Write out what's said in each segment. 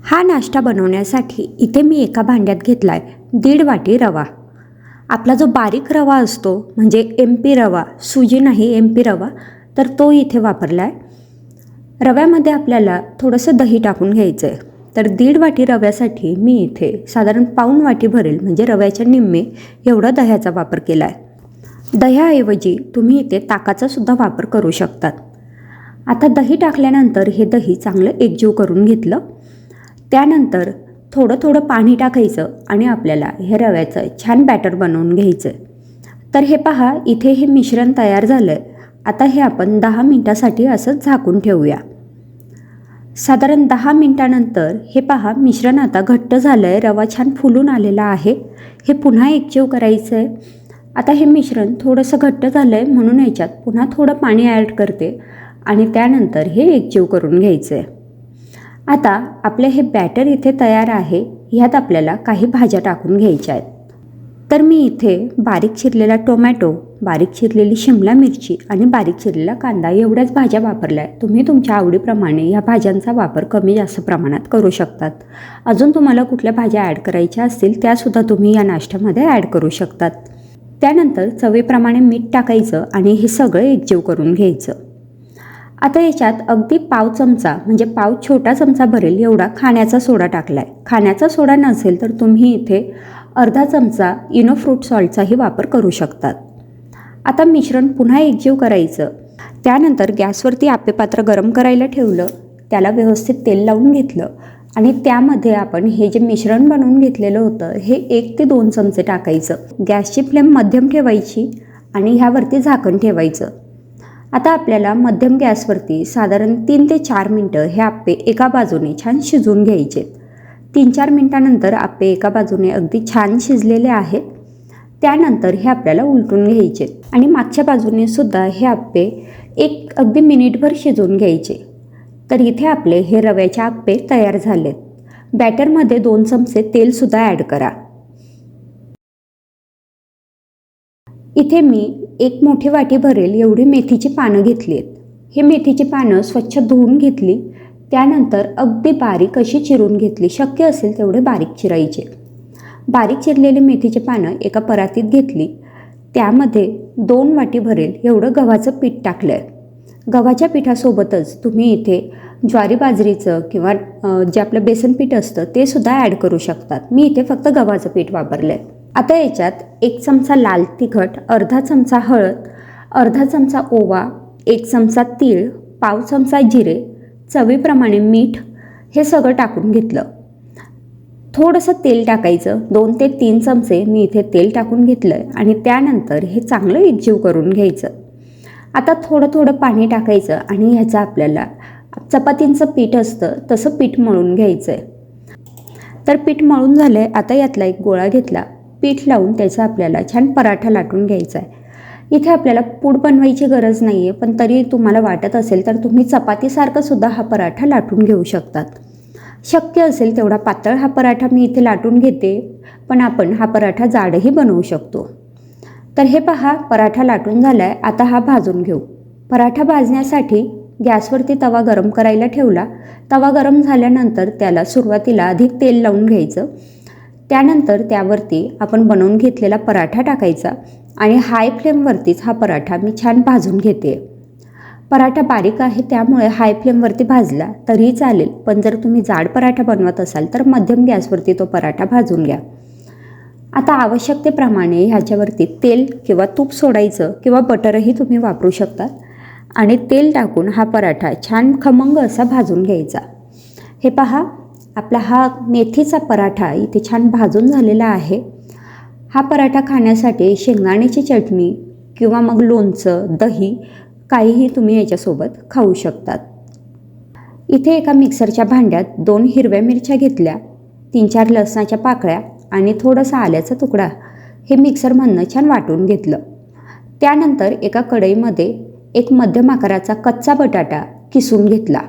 हा नाश्ता बनवण्यासाठी इथे मी एका भांड्यात घेतला आहे दीड वाटी रवा. आपला जो बारीक रवा असतो म्हणजे एम पी रवा सुजी नाही एम पी रवा तर तो इथे वापरला आहे रव्यामध्ये आपल्याला थोडंसं दही टाकून घ्यायचं आहे तर दीड वाटी रव्यासाठी मी इथे साधारण पाऊण वाटी भरेल म्हणजे रव्याच्या निम्मे एवढा दह्याचा वापर केला आहे दह्याऐवजी तुम्ही इथे ताकाचासुद्धा वापर करू शकतात. आता दही टाकल्यानंतर हे दही चांगलं एकजीव करून घेतलं. त्यानंतर थोडं थोडं पाणी टाकायचं आणि आपल्याला हे रव्याचं छान बॅटर बनवून घ्यायचं. तर हे पहा इथे हे मिश्रण तयार झालं आहे आता हे आपण दहा मिनटासाठी असंच झाकून ठेवूया. साधारण दहा मिनटानंतर हे पहा मिश्रण आता घट्ट झालं आहे रवा छान फुलून आलेला आहे. हे पुन्हा एकजीव करायचं आहे आता हे मिश्रण थोडंसं घट्ट झालं आहे म्हणून याच्यात पुन्हा थोडं पाणी ॲड करते आणि त्यानंतर हे एकजीव करून घ्यायचं आहे आता आपले हे बॅटर इथे तयार आहे ह्यात आपल्याला काही भाज्या टाकून घ्यायच्या आहेत. तर मी इथे बारीक चिरलेला टोमॅटो बारीक चिरलेली शिमला मिरची आणि बारीक चिरलेला कांदा एवढ्याच भाज्या वापरल्या आहेत. तुम्ही तुमच्या आवडीप्रमाणे ह्या भाज्यांचा वापर कमी जास्त प्रमाणात करू शकतात. अजून तुम्हाला कुठल्या भाज्या ॲड करायच्या असतील त्यासुद्धा तुम्ही या नाश्त्यामध्ये ॲड करू शकतात. त्यानंतर चवीप्रमाणे मीठ टाकायचं आणि हे सगळं एकजीव करून घ्यायचं. आता याच्यात अगदी पाव चमचा म्हणजे पाव छोटा चमचा भरेल एवढा खाण्याचा सोडा टाकला आहे खाण्याचा सोडा नसेल तर तुम्ही इथे अर्धा चमचा इनो फ्रूट सॉल्टचाही वापर करू शकतात. आता मिश्रण पुन्हा एकजीव करायचं. त्यानंतर गॅसवरती आपेपात्र गरम करायला ठेवलं त्याला व्यवस्थित तेल लावून घेतलं आणि त्यामध्ये आपण हे जे मिश्रण बनवून घेतलेलं होतं हे एक ते दोन चमचे टाकायचं. गॅसची फ्लेम मध्यम ठेवायची आणि ह्यावरती झाकण ठेवायचं. आता आपल्याला मध्यम गॅसवरती साधारण तीन ते चार मिनटं हे आप्पे एका बाजूने छान शिजवून घ्यायचे. तीन चार मिनटानंतर आप्पे एका बाजूने अगदी छान शिजलेले आहेत. त्यानंतर हे आपल्याला उलटून घ्यायचे आणि मागच्या बाजूने सुद्धा हे आप्पे एक अगदी मिनिटभर शिजवून घ्यायचे. तर इथे आपले हे रव्याचे आप्पे तयार झालेत. बॅटरमध्ये दोन चमचे तेलसुद्धा ॲड करा. इथे मी एक मोठी वाटी भरेल एवढी मेथीची पानं घेतली आहेत हे मेथीची पानं स्वच्छ धुवून घेतली त्यानंतर अगदी बारीक अशी चिरून घेतली. शक्य असेल तेवढे बारीक चिरायचे. बारीक चिरलेली मेथीची पानं एका परातीत घेतली. त्यामध्ये दोन वाटी भरेल एवढं गव्हाचं पीठ टाकलं आहे गव्हाच्या पिठासोबतच तुम्ही इथे ज्वारी बाजरीचं किंवा जे आपलं बेसन पीठ असतं ते सुद्धा ॲड करू शकतात. मी इथे फक्त गव्हाचं पीठ वापरलं आहे आता याच्यात एक चमचा लाल तिखट अर्धा चमचा हळद अर्धा चमचा ओवा एक चमचा तीळ पाव चमचा जिरे चवीप्रमाणे मीठ हे सगळं टाकून घेतलं. थोडंसं तेल टाकायचं. दोन ते तीन चमचे मी इथे तेल टाकून घेतलं आहे आणि त्यानंतर हे चांगलं एकजीव करून घ्यायचं. आता थोडं थोडं पाणी टाकायचं आणि ह्याचं आपल्याला चपातींचं पीठ असतं तसं पीठ मळून घ्यायचं आहे तर पीठ मळून झालं आहे आता यातला एक गोळा घेतला. पीठ लावून त्याचा आपल्याला छान पराठा लाटून घ्यायचा आहे. इथे आपल्याला पूड बनवायची गरज नाही आहे पण तरी तुम्हाला वाटत असेल तर तुम्ही चपातीसारखा सुद्धा हा पराठा लाटून घेऊ शकतात. शक्य असेल तेवढा पातळ हा पराठा मी इथे लाटून घेते पण आपण हा पराठा जाडही बनवू शकतो. तर हे पहा पराठा लाटून झाला आहे आता हा भाजून घेऊ. पराठा भाजण्यासाठी गॅसवरती तवा गरम करायला ठेवला. तवा गरम झाल्यानंतर त्याला सुरुवातीला अधिक तेल लावून घ्यायचं. त्यानंतर त्यावरती आपण बनवून घेतलेला पराठा टाकायचा आणि हाय फ्लेमवरतीच हा पराठा मी छान भाजून घेते. पराठा बारीक आहे त्यामुळे हाय फ्लेमवरती भाजला तरीही चालेल पण जर तुम्ही जाड पराठा बनवत असाल तर मध्यम गॅसवरती तो पराठा भाजून घ्या. आता आवश्यकतेप्रमाणे ह्याच्यावरती तेल किंवा तूप सोडायचं किंवा बटरही तुम्ही वापरू शकता आणि तेल टाकून हा पराठा छान खमंग असा भाजून घ्यायचा. हे पहा आपला हा मेथीचा पराठा इथे छान भाजून झालेला आहे. हा पराठा खाण्यासाठी शेंगदाण्याची चटणी किंवा मग लोणचं दही काहीही तुम्ही याच्यासोबत खाऊ शकतात. इथे एका मिक्सरच्या भांड्यात दोन हिरव्या मिरच्या घेतल्या तीन चार लसणाच्या पाकळ्या आणि थोडंसं आल्याचा तुकडा. हे मिक्सरमधनं छान वाटून घेतलं. त्यानंतर एका कढईमध्ये एक मध्यम आकाराचा कच्चा बटाटा किसून घेतला.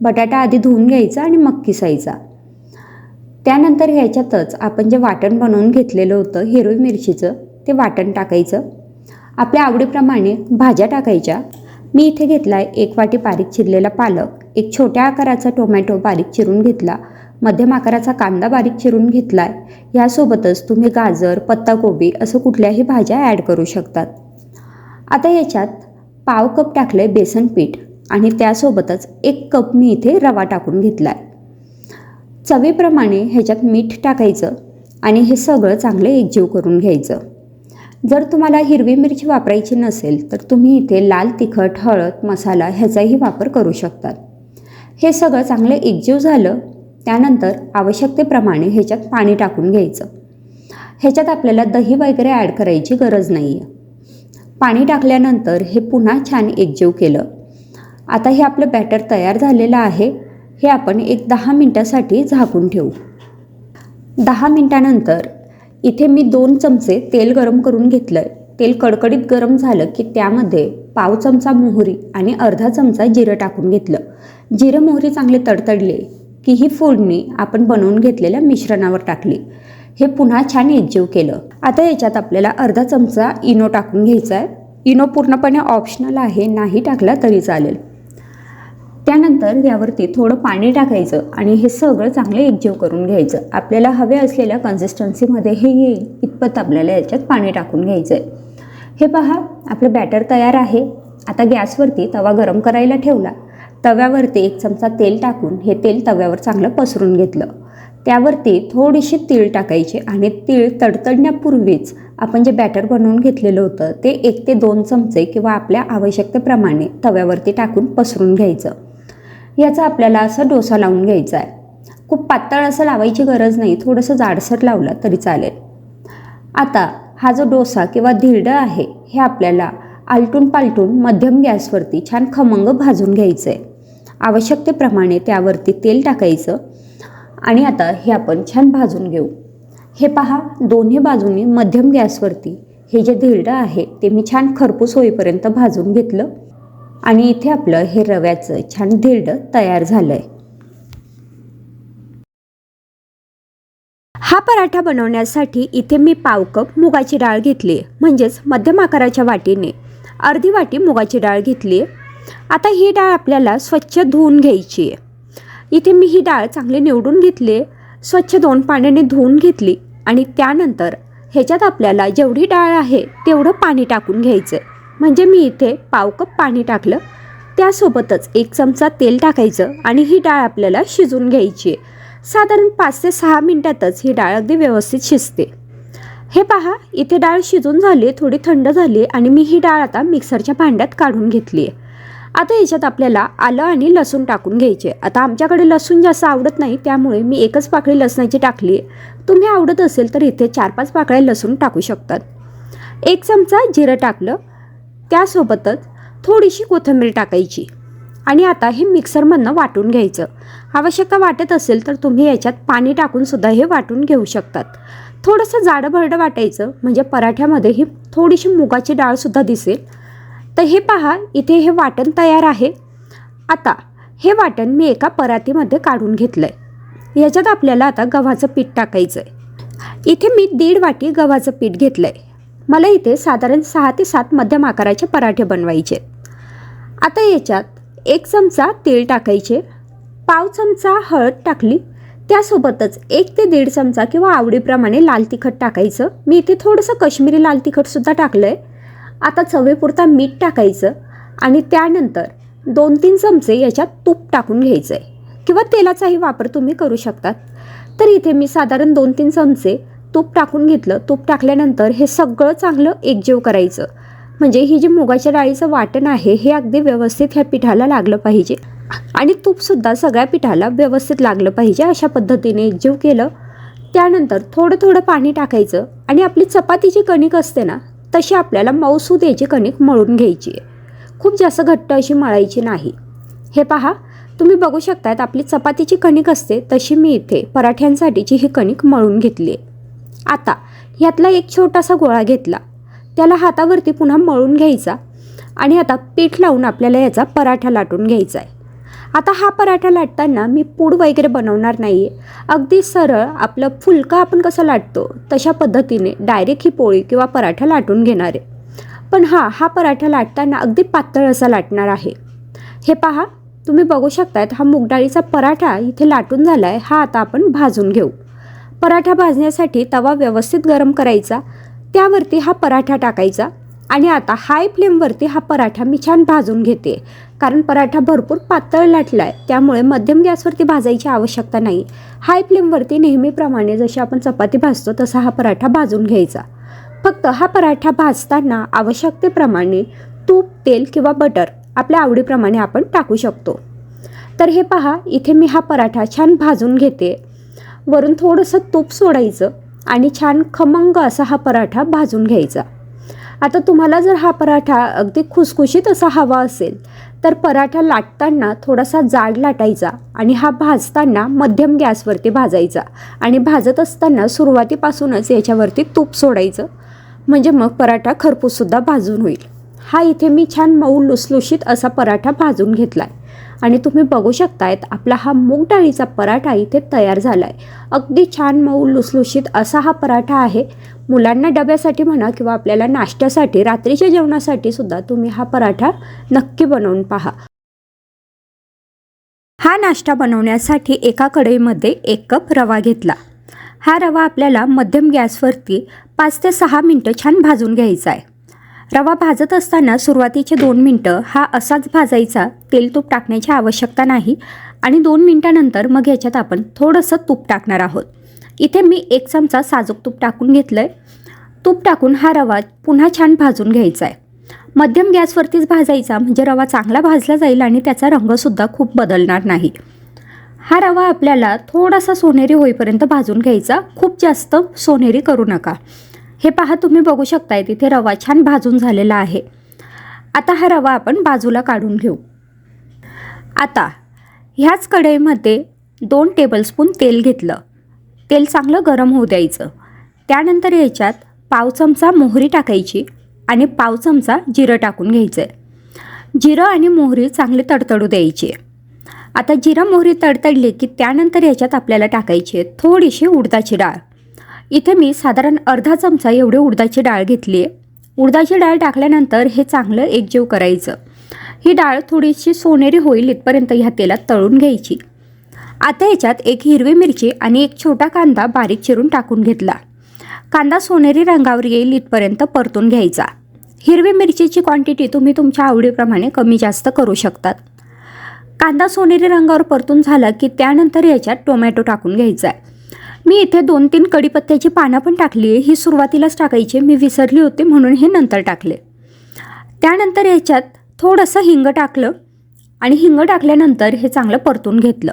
बटाटा आधी धुवून घ्यायचा आणि मग किसायचा. त्यानंतर ह्याच्यातच आपण जे वाटण बनवून घेतलेलं होतं हिरवी मिरचीचं ते वाटण टाकायचं. आपल्या आवडीप्रमाणे भाज्या टाकायच्या. मी इथे घेतला आहे एक वाटी बारीक चिरलेला पालक एक छोट्या आकाराचा टोमॅटो बारीक चिरून घेतला मध्यम आकाराचा कांदा बारीक चिरून घेतला आहे यासोबतच तुम्ही गाजर पत्ताकोबी असं कुठल्याही भाज्या ॲड करू शकतात. आता याच्यात पाव कप टाकलं आहे बेसन पीठ. आणि त्यासोबतच एक कप मी इथे रवा टाकून घेतला आहे चवीप्रमाणे ह्याच्यात मीठ टाकायचं आणि हे सगळं चांगलं एकजीव करून घ्यायचं. जर तुम्हाला हिरवी मिरची वापरायची नसेल तर तुम्ही इथे लाल तिखट हळद मसाला ह्याचाही वापर करू शकतात हे सगळं चांगलं एकजीव झालं त्यानंतर आवश्यकतेप्रमाणे ह्याच्यात पाणी टाकून घ्यायचं. ह्याच्यात आपल्याला दही वगैरे ॲड करायची गरज नाही आहे पाणी टाकल्यानंतर हे पुन्हा छान एकजीव केलं. आता हे आपलं बॅटर तयार झालेलं आहे. हे आपण एक दहा मिनटासाठी झाकून ठेवू. दहा मिनटानंतर इथे मी दोन चमचे तेल गरम करून घेतलं आहे तेल कडकडीत गरम झालं की त्यामध्ये पाव चमचा मोहरी आणि अर्धा चमचा जिरं टाकून घेतलं. जिरं मोहरी चांगले तडतडले की ही फोडणी आपण बनवून घेतलेल्या मिश्रणावर टाकली. हे पुन्हा छान एकजीव केलं. आता याच्यात आपल्याला अर्धा चमचा इनो टाकून घ्यायचा आहे इनो पूर्णपणे ऑप्शनल आहे. नाही टाकला तरी चालेल. त्यानंतर यावरती थोडं पाणी टाकायचं आणि हे सगळं चांगलं एकजीव करून घ्यायचं. आपल्याला हवे असलेल्या कन्सिस्टन्सीमध्ये हे येईल इतपत आपल्याला याच्यात पाणी टाकून घ्यायचं आहे हे पहा आपलं बॅटर तयार आहे. आता गॅसवरती तवा गरम करायला ठेवला. तव्यावरती एक चमचा तेल टाकून हे तेल तव्यावर चांगलं पसरून घेतलं. त्यावरती थोडीशी तीळ टाकायची आणि तीळ तडतडण्यापूर्वीच आपण जे बॅटर बनवून घेतलेलं होतं ते एक ते दोन चमचे किंवा आपल्या आवश्यकतेप्रमाणे तव्यावरती टाकून पसरून घ्यायचं. याचा आपल्याला असा डोसा लावून घ्यायचा आहे. खूप पातळ असं लावायची गरज नाही थोडंसं जाडसर लावलं तरी चालेल. आता हा जो डोसा किंवा धिरडं आहे हे आपल्याला आलटून पालटून मध्यम गॅसवरती छान खमंग भाजून घ्यायचं आहे आवश्यकतेप्रमाणे त्यावरती तेल टाकायचं आणि आता हे आपण छान भाजून घेऊ. हे पहा दोन्ही बाजूंनी मध्यम गॅसवरती हे जे धिरडं आहे ते मी छान खरपूस होईपर्यंत भाजून घेतलं. आणि इथे आपलं हे रव्याचं छान धिरड तयार झालं आहे हा पराठा बनवण्यासाठी इथे मी पाव कप मुगाची डाळ घेतली आहे म्हणजेच मध्यम आकाराच्या वाटीने. अर्धी वाटी मुगाची डाळ घेतली. आहे आता ही डाळ आपल्याला स्वच्छ धुवून घ्यायची आहे. इथे मी ही डाळ चांगली निवडून घेतली आहे स्वच्छ दोन पाण्याने धुवून घेतली आणि त्यानंतर ह्याच्यात आपल्याला जेवढी डाळ आहे तेवढं पाणी टाकून घ्यायचं आहे. म्हणजे मी इथे पाव कप पाणी टाकलं. त्यासोबतच एक चमचा तेल टाकायचं आणि ही डाळ आपल्याला शिजून घ्यायची आहे. साधारण पाच ते सहा मिनटातच ही डाळ अगदी व्यवस्थित शिजते. हे पहा इथे डाळ शिजून झाली थोडी थंड झाली आणि मी ही डाळ आता मिक्सरच्या भांड्यात काढून घेतली आहे. आता याच्यात आपल्याला आलं आणि लसूण टाकून घ्यायचे आता आमच्याकडे लसूण जास्त आवडत नाही त्यामुळे मी एकच पाकळी लसणाची टाकली आहे. तुम्ही आवडत असेल तर इथे चार पाच पाकळ्या लसूण टाकू शकतात. एक चमचा जिरं टाकलं त्यासोबतच थोडीशी कोथिंबीर टाकायची. आणि आता हे मिक्सरमधनं वाटून घ्यायचं. आवश्यकता वाटत असेल तर तुम्ही याच्यात पाणी टाकूनसुद्धा हे वाटून घेऊ शकतात. थोडंसं जाडं भरडं वाटायचं म्हणजे पराठ्यामध्ये ही थोडीशी मुगाची डाळसुद्धा दिसेल. तर हे पहा इथे हे वाटण तयार आहे. आता हे वाटण मी एका परातीमध्ये काढून घेतलं आहे याच्यात आपल्याला आता गव्हाचं पीठ टाकायचं आहे इथे मी दीड वाटी गव्हाचं पीठ घेतलं आहे मला इथे साधारण सहा ते सात मध्यम आकाराचे पराठे बनवायचे. आता याच्यात एक चमचा तेल टाकायचे. पाव चमचा हळद टाकली. त्यासोबतच एक ते दीड चमचा किंवा आवडीप्रमाणे लाल तिखट टाकायचं. मी इथे थोडंसं काश्मीरी लाल तिखटसुद्धा टाकलं आहे आता चवेपुरता मीठ टाकायचं आणि त्यानंतर दोन तीन चमचे याच्यात तूप टाकून घ्यायचं आहे किंवा तेलाचाही वापर तुम्ही करू शकतात तर इथे मी साधारण दोन तीन चमचे तूप टाकून घेतलं. तूप टाकल्यानंतर हे सगळं चांगलं एकजीव करायचं. म्हणजे ही जी मुगाच्या डाळीचं वाटण आहे हे अगदी व्यवस्थित ह्या पिठाला लागलं पाहिजे. आणि तूपसुद्धा सगळ्या पिठाला व्यवस्थित लागलं पाहिजे अशा पद्धतीने एकजीव केलं. त्यानंतर थोडं थोडं पाणी टाकायचं आणि आपली चपातीची कणिक असते ना तशी आपल्याला मऊसूद याची कणिक मळून घ्यायची आहे. खूप जास्त घट्ट अशी मळायची नाही. हे पहा तुम्ही बघू शकतात आपली चपातीची कणिक असते तशी मी इथे पराठ्यांसाठीची ही कणिक मळून घेतली आहे. आता ह्यातला एक छोटासा गोळा घेतला. त्याला हातावरती पुन्हा मळून घ्यायचा आणि आता पीठ लावून आपल्याला याचा पराठा लाटून घ्यायचा आहे आता हा पराठा लाटताना मी पूड वगैरे बनवणार नाही आहे अगदी सरळ आपलं फुलका आपण कसं लाटतो तशा पद्धतीने डायरेक्ट ही पोळी किंवा पराठा लाटून घेणार. आहे पण हा हा पराठा लाटताना अगदी पातळ असा लाटणार आहे. हे पहा तुम्ही बघू शकतात हा मूग डाळीचा पराठा इथे लाटून झाला आहे हा आता आपण भाजून घेऊ. पराठा भाजण्यासाठी तवा व्यवस्थित गरम करायचा. त्यावरती हा पराठा टाकायचा आणि आता हाय फ्लेमवरती हा पराठा मी छान भाजून घेते. कारण पराठा भरपूर पातळ लाटला आहे त्यामुळे मध्यम गॅसवरती भाजायची आवश्यकता नाही. हाय फ्लेमवरती नेहमीप्रमाणे जशी आपण चपाती भाजतो तसा हा पराठा भाजून घ्यायचा. फक्त हा पराठा भाजताना आवश्यकतेप्रमाणे तूप तेल किंवा बटर आपल्या आवडीप्रमाणे आपण टाकू शकतो. तर हे पहा इथे मी हा पराठा छान भाजून घेते. वरून थोडंसं तूप सोडायचं आणि छान खमंग असा हा पराठा भाजून घ्यायचा. आता तुम्हाला जर हा पराठा अगदी खुसखुशीत असा हवा असेल तर पराठा लाटताना थोडासा जाड लाटायचा आणि हा भाजताना मध्यम गॅसवरती भाजायचा आणि भाजत असताना सुरुवातीपासूनच याच्यावरती तूप सोडायचं. म्हणजे मग पराठा खरपूससुद्धा भाजून होईल. हा इथे मी छान मऊ लुसलुशीत असा पराठा भाजून घेतला आहे आणि तुम्ही बघू शकतायत आपला हा मूग डाळीचा पराठा इथे तयार झाला आहे अगदी छान मऊ लुसलुशीत असा हा पराठा आहे. मुलांना डब्यासाठी म्हणा किंवा आपल्याला नाश्त्यासाठी रात्रीच्या जेवणासाठी सुद्धा तुम्ही हा पराठा नक्की बनवून पहा. हा नाश्ता बनवण्यासाठी एका कढईमध्ये एक कप रवा घेतला. हा रवा आपल्याला मध्यम गॅसवरती पाच ते सहा मिनटं छान भाजून घ्यायचा आहे. रवा भाजत असताना सुरुवातीचे दोन मिनटं हा असाच भाजायचा तेल तूप टाकण्याची आवश्यकता नाही आणि दोन मिनटानंतर मग ह्याच्यात आपण थोडंसं तूप टाकणार आहोत. इथे मी एक चमचा साजूक तूप टाकून घेतलं आहे तूप टाकून हा रवा पुन्हा छान भाजून घ्यायचा आहे मध्यम गॅसवरतीच भाजायचा म्हणजे रवा चांगला भाजला जाईल आणि त्याचा रंगसुद्धा खूप बदलणार नाही. हा रवा आपल्याला थोडासा सोनेरी होईपर्यंत भाजून घ्यायचा. खूप जास्त सोनेरी करू नका. हे पहा तुम्ही बघू शकताय तिथे रवा छान भाजून झालेला आहे. आता हा रवा आपण बाजूला काढून घेऊ. आता ह्याच कढईमध्ये दोन टेबलस्पून तेल घेतलं. तेल चांगलं गरम होऊ द्यायचं. त्यानंतर याच्यात पाव चमचा मोहरी टाकायची आणि पाव चमचा जिरं टाकून घ्यायचं आहे जिरं आणि मोहरी चांगली तडतडू द्यायची. आता जिरं मोहरी तडतडली की त्यानंतर याच्यात आपल्याला टाकायची आहे थोडीशी उडदाची डाळ. इथे मी साधारण अर्धा चमचा एवढे उडदाची डाळ घेतली आहे उडदाची डाळ टाकल्यानंतर हे चांगलं एकजीव करायचं. ही डाळ थोडीशी सोनेरी होईल इथपर्यंत ह्या तेलात तळून घ्यायची. आता याच्यात एक हिरवी मिरची आणि एक छोटा कांदा बारीक चिरून टाकून घेतला. कांदा सोनेरी रंगावर येईल इथपर्यंत परतून घ्यायचा. हिरवी मिरचीची क्वांटिटी तुम्ही तुमच्या आवडीप्रमाणे कमी जास्त करू शकतात. कांदा सोनेरी रंगावर परतून झाला की त्यानंतर याच्यात टोमॅटो टाकून घ्यायचा आहे. मी इथे दोन तीन कढीपत्त्याची पानं पण टाकली आहे. ही सुरुवातीलाच टाकायची मी विसरली होती म्हणून हे नंतर टाकले. त्यानंतर याच्यात थोडंसं हिंग टाकलं आणि हिंग टाकल्यानंतर हे चांगलं परतून घेतलं.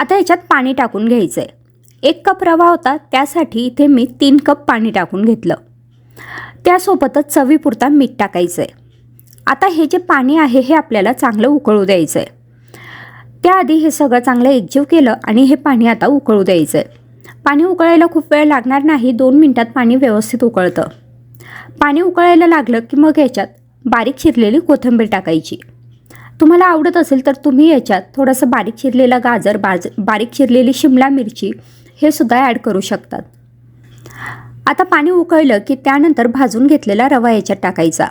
आता याच्यात पाणी टाकून घ्यायचं आहे एक कप रवा होता त्यासाठी इथे मी तीन कप पाणी टाकून घेतलं. त्यासोबतच चवीपुरता मीठ टाकायचं आहे आता हे जे पाणी आहे हे आपल्याला चांगलं उकळू द्यायचं आहे त्याआधी हे सगळं चांगलं एकजीव केलं आणि हे पाणी आता उकळू द्यायचं आहे पाणी उकळायला खूप वेळ लागणार नाही दोन मिनटात पाणी व्यवस्थित उकळतं. पाणी उकळायला लागलं की मग याच्यात बारीक चिरलेली कोथिंबीर टाकायची. तुम्हाला आवडत असेल तर तुम्ही याच्यात थोडंसं बारीक चिरलेलं गाजर बाज बारीक चिरलेली शिमला मिरची हे सुद्धा ॲड करू शकतात. आता पाणी उकळलं की त्यानंतर भाजून घेतलेला रवा याच्यात टाकायचा.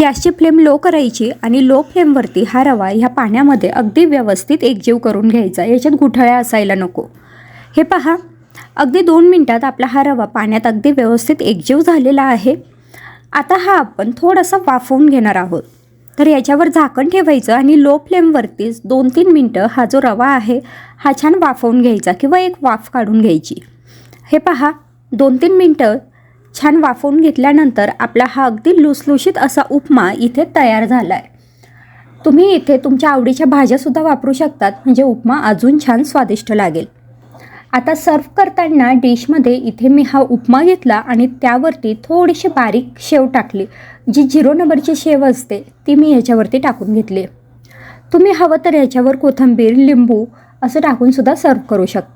गॅसची फ्लेम लो करायची आणि लो फ्लेमवरती हा रवा ह्या पाण्यामध्ये अगदी व्यवस्थित एकजीव करून घ्यायचा. याच्यात गुठळ्या असायला नको. हे पहा. अगदी दोन मिनटात आपला हा रवा पाण्यात अगदी व्यवस्थित एकजीव झालेला आहे. आता हा आपण थोडासा वाफवून घेणार आहोत. तर याच्यावर झाकण ठेवायचं आणि लो फ्लेमवरतीच दोन तीन मिनटं हा जो रवा आहे हा छान वाफवून घ्यायचा किंवा एक वाफ काढून घ्यायची. हे पहा. दोन तीन मिनटं छान वाफवून घेतल्यानंतर आपला हा अगदी लुसलुशीत असा उपमा इथे तयार झाला आहे तुम्ही इथे तुमच्या आवडीच्या भाज्यासुद्धा वापरू शकतात म्हणजे उपमा अजून छान स्वादिष्ट लागेल. आता सर्व करताना डिशमध्ये इथे मी हा उपमा घेतला आणि त्यावरती थोडीशी बारीक शेव टाकली. जी झिरो नंबरची शेव असते ती मी ह्याच्यावरती टाकून घेतली. तुम्ही हवं तर ह्याच्यावर कोथिंबीर लिंबू असं टाकूनसुद्धा सर्व करू शकता.